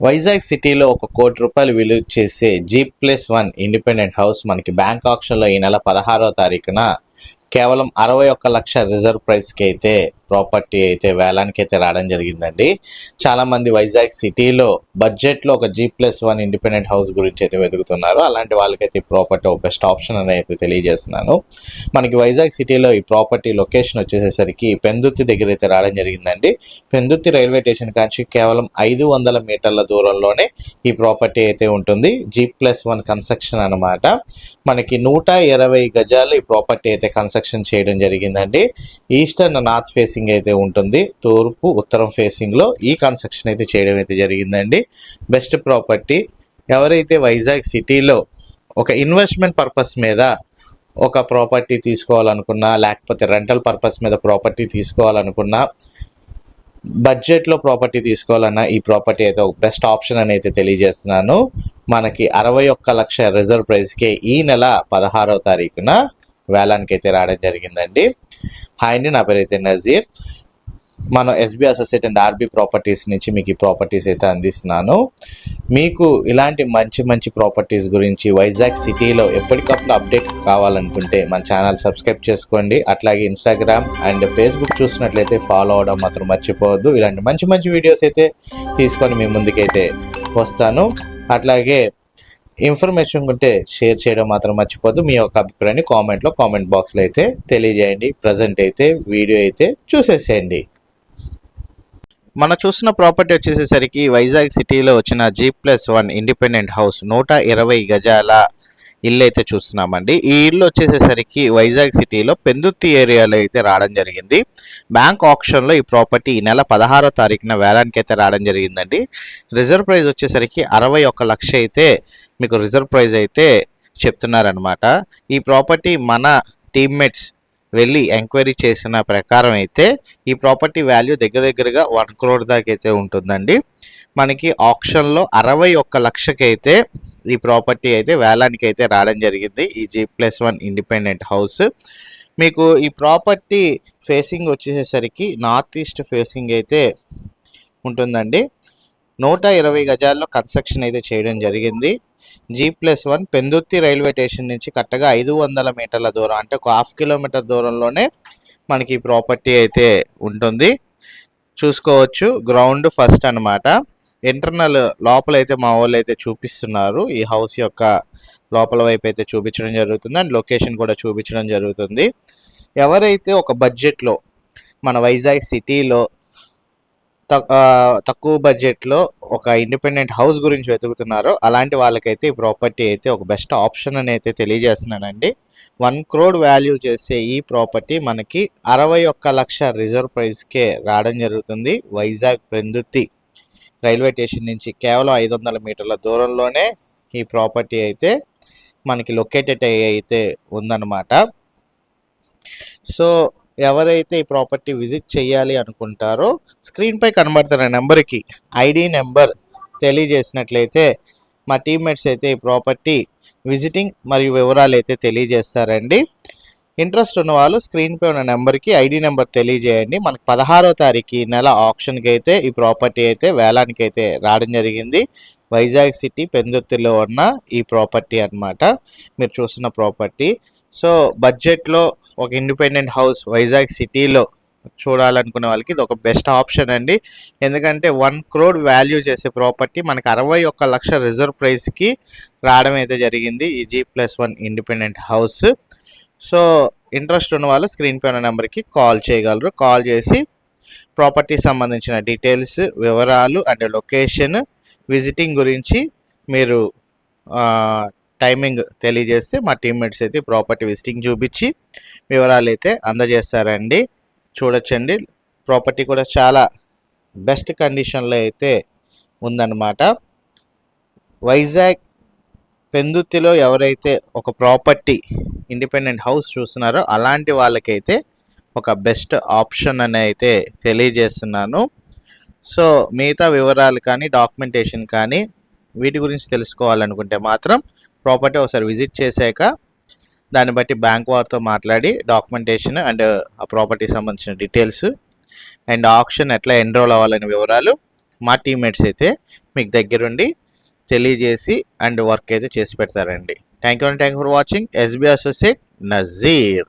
వైజాగ్ సిటీలో ఒక కోటి రూపాయలు విలువ చేసే G plus one independent house మనకి బ్యాంక్ ఆప్షన్లో ఈ నెల పదహారో తారీఖున కేవలం అరవై ఒక్క లక్ష రిజర్వ్ ప్రైస్కి అయితే ప్రాపర్టీ అయితే వేలానికి అయితే రావడం జరిగిందండి. చాలా మంది వైజాగ్ సిటీలో బడ్జెట్లో ఒక G plus one independent house గురించి అయితే వెతుకుతున్నారు. అలాంటి వాళ్ళకైతే ఈ ప్రాపర్టీ ఒక బెస్ట్ ఆప్షన్ అని అయితే తెలియజేస్తున్నాను. మనకి వైజాగ్ సిటీలో ఈ ప్రాపర్టీ లొకేషన్ వచ్చేసేసరికి పెందుర్తి దగ్గర అయితే రావడం జరిగిందండి. పెందుర్తి రైల్వే స్టేషన్ కాంచి కేవలం ఐదు వందల మీటర్ల దూరంలోనే ఈ ప్రాపర్టీ అయితే ఉంటుంది. జీ ప్లస్ వన్ కన్స్ట్రక్షన్ అనమాట మనకి నూట ఇరవై గజాలు ఈ ప్రాపర్టీ అయితే కన్స్ట్రక్షన్ చేయడం జరిగిందండి. ఈస్టర్న్ నార్త్ ఫేసింగ్ అయితే ఉంటుంది. తూర్పు ఉత్తరం ఫేసింగ్లో ఈ కన్స్ట్రక్షన్ అయితే చేయడం అయితే జరిగిందండి. Best property. ఎవరైతే వైజాగ్ సిటీలో ఒక ఇన్వెస్ట్మెంట్ పర్పస్ మీద ఒక ప్రాపర్టీ తీసుకోవాలనుకున్నా లేకపోతే రెంటల్ పర్పస్ మీద ప్రాపర్టీ తీసుకోవాలనుకున్నా బడ్జెట్లో ప్రాపర్టీ తీసుకోవాలన్నా ఈ ప్రాపర్టీ అయితే ఒక బెస్ట్ ఆప్షన్ అని అయితే తెలియజేస్తున్నాను. మనకి అరవై ఒక్క లక్ష రిజర్వ్ ప్రైస్కే ఈ నెల పదహారవ తారీఖున వేలానికి అయితే రావడం జరిగిందండి. హాయ్ అండి నా పేరు అయితే నజీర్. మనం SB associate and RB properties నుంచి మీకు ఈ ప్రాపర్టీస్ అయితే అందిస్తున్నాను. మీకు ఇలాంటి మంచి మంచి ప్రాపర్టీస్ గురించి వైజాగ్ సిటీలో ఎప్పటికప్పుడు అప్డేట్స్ కావాలనుకుంటే మన ఛానల్ సబ్స్క్రైబ్ చేసుకోండి. అట్లాగే ఇన్స్టాగ్రామ్ అండ్ ఫేస్బుక్ చూసినట్లయితే ఫాలో అవడం మాత్రం మర్చిపోవద్దు. ఇలాంటి మంచి మంచి వీడియోస్ అయితే తీసుకొని మీ ముందుకైతే వస్తాను. అట్లాగే ఇన్ఫర్మేషన్ ఉంటే షేర్ చేయడం మాత్రం మర్చిపోద్దు మీ యొక్క అభిప్రాయాన్ని కామెంట్లో కామెంట్ బాక్స్లో అయితే తెలియజేయండి. ప్రజెంట్ అయితే వీడియో అయితే చూసేసేయండి. మన చూసిన ప్రాపర్టీ వచ్చేసేసరికి వైజాగ్ సిటీలో వచ్చిన G plus one independent house నూట ఇరవై గజాల ఇల్లు అయితే చూస్తున్నామండి. ఈ ఇల్లు వచ్చేసేసరికి వైజాగ్ సిటీలో పెందుత్తి ఏరియాలో అయితే రావడం జరిగింది. బ్యాంక్ ఆప్షన్లో ఈ ప్రాపర్టీ ఈ నెల పదహారో తారీఖున వేలానికి అయితే రావడం జరిగిందండి. రిజర్వ్ ప్రైస్ వచ్చేసరికి అరవై ఒక్క లక్ష అయితే మీకు రిజర్వ్ ప్రైస్ అయితే చెప్తున్నారనమాట ఈ ప్రాపర్టీ మన టీమ్మేట్స్ వెళ్ళి ఎంక్వైరీ చేసిన ప్రకారం అయితే ఈ ప్రాపర్టీ వాల్యూ దగ్గర దగ్గరగా వన్ క్రోడ్ దాకా అయితే ఉంటుందండి. మనకి ఆప్షన్లో అరవై ఒక్క లక్షకైతే ఈ ప్రాపర్టీ అయితే వేలానికి అయితే రావడం జరిగింది. ఈ G plus one independent house మీకు ఈ ప్రాపర్టీ ఫేసింగ్ వచ్చేసేసరికి నార్త్ ఈస్ట్ ఫేసింగ్ అయితే ఉంటుందండి. నూట ఇరవై గజాల్లో కన్స్ట్రక్షన్ అయితే చేయడం జరిగింది. G plus one Pendurthi railway station నుంచి కరెక్ట్గా ఐదు వందల మీటర్ల దూరం అంటే ఒక హాఫ్ కిలోమీటర్ దూరంలోనే మనకి ఈ ప్రాపర్టీ అయితే ఉంటుంది. చూసుకోవచ్చు గ్రౌండ్ ఫస్ట్ అన్నమాట. ఇంటర్నల్ లోపల అయితే మా వాళ్ళు అయితే చూపిస్తున్నారు. ఈ హౌస్ యొక్క లోపల వైపు అయితే చూపించడం జరుగుతుంది. అండ్ లొకేషన్ కూడా చూపించడం జరుగుతుంది. ఎవరైతే ఒక బడ్జెట్లో మన వైజాగ్ సిటీలో తక్- తక్కువ బడ్జెట్లో ఒక ఇండిపెండెంట్ హౌస్ గురించి వెతుకుతున్నారో అలాంటి వాళ్ళకైతే ఈ ప్రాపర్టీ అయితే ఒక బెస్ట్ ఆప్షన్ అని అయితే తెలియజేస్తున్నానండి. వన్ క్రోడ్ వాల్యూ చేసే ఈ ప్రాపర్టీ మనకి అరవై ఒక్క లక్ష రిజర్వ్ ప్రైస్కే రావడం జరుగుతుంది. వైజాగ్ ప్రందుతి రైల్వే స్టేషన్ నుంచి కేవలం ఐదు వందల మీటర్ల దూరంలోనే ఈ ప్రాపర్టీ అయితే మనకి లొకేటెడ్ అయ్యి అయితే ఉందన్నమాట. సో ఎవరైతే ఈ ప్రాపర్టీ విజిట్ చేయాలి అనుకుంటారో స్క్రీన్పై కనబడుతున్న నెంబర్కి ఐడి నెంబర్ తెలియజేసినట్లయితే మా టీమ్మేట్స్ అయితే ఈ ప్రాపర్టీ విజిటింగ్ మరియు వివరాలు అయితే తెలియజేస్తారండి. ఇంట్రెస్ట్ ఉన్న వాళ్ళు స్క్రీన్పై ఉన్న నెంబర్కి ఐడి నెంబర్ తెలియజేయండి. మనకు పదహారో తారీఖు ఈ నెల ఆప్షన్కి అయితే ఈ ప్రాపర్టీ అయితే వేలానికి అయితే రావడం జరిగింది. వైజాగ్ సిటీ పెందుర్తిలో ఉన్న ఈ ప్రాపర్టీ అన్నమాట. మీరు చూస్తున్న ప్రాపర్టీ. సో బడ్జెట్లో ఒక ఇండిపెండెంట్ హౌస్ వైజాగ్ సిటీలో చూడాలనుకునే వాళ్ళకి ఇది ఒక బెస్ట్ ఆప్షన్ అండి. ఎందుకంటే వన్ క్రోడ్ వాల్యూ చేసే ప్రాపర్టీ మనకి అరవై ఒక్క లక్ష రిజర్వ్ ప్రైస్కి రావడం అయితే జరిగింది. ఈ G plus one independent house. So interest ఉన్న వాళ్ళు స్క్రీన్ పైన నెంబర్కి కాల్ చేయగలరు. కాల్ చేసి ప్రాపర్టీ సంబంధించిన డీటెయిల్స్ వివరాలు అండ్ లొకేషన్ విజిటింగ్ గురించి మీరు టైమింగ్ తెలియజేస్తే మా టీమ్మేట్స్ అయితే ప్రాపర్టీ విజిటింగ్ చూపించి వివరాలు అయితే అందజేస్తారండి. చూడొచ్చండి. ప్రాపర్టీ కూడా చాలా బెస్ట్ కండిషన్లో అయితే ఉందన్నమాట. వైజాగ్ పెందుతిలో ఎవరైతే ఒక ప్రాపర్టీ ఇండిపెండెంట్ హౌస్ చూస్తున్నారో అలాంటి వాళ్ళకైతే ఒక బెస్ట్ ఆప్షన్ అని అయితే తెలియజేస్తున్నాను. సో మిగతా వివరాలు కానీ డాక్యుమెంటేషన్ కానీ వీటి గురించి తెలుసుకోవాలనుకుంటే మాత్రం ప్రాపర్టీ ఒకసారి విజిట్ చేశాక దాన్ని బట్టి బ్యాంక్ వారితో మాట్లాడి డాక్యుమెంటేషన్ అండ్ ఆ ప్రాపర్టీ సంబంధించిన డీటెయిల్స్ అండ్ ఆప్షన్ ఎట్లా ఎన్రోల్ అవ్వాలనే వివరాలు మా టీమ్మేట్స్ అయితే మీకు దగ్గరుండి తెలియజేసి అండ్ వర్క్ అయితే చేసి పెడతారండి. Thank you and thank you for watching SB Associate Nazir.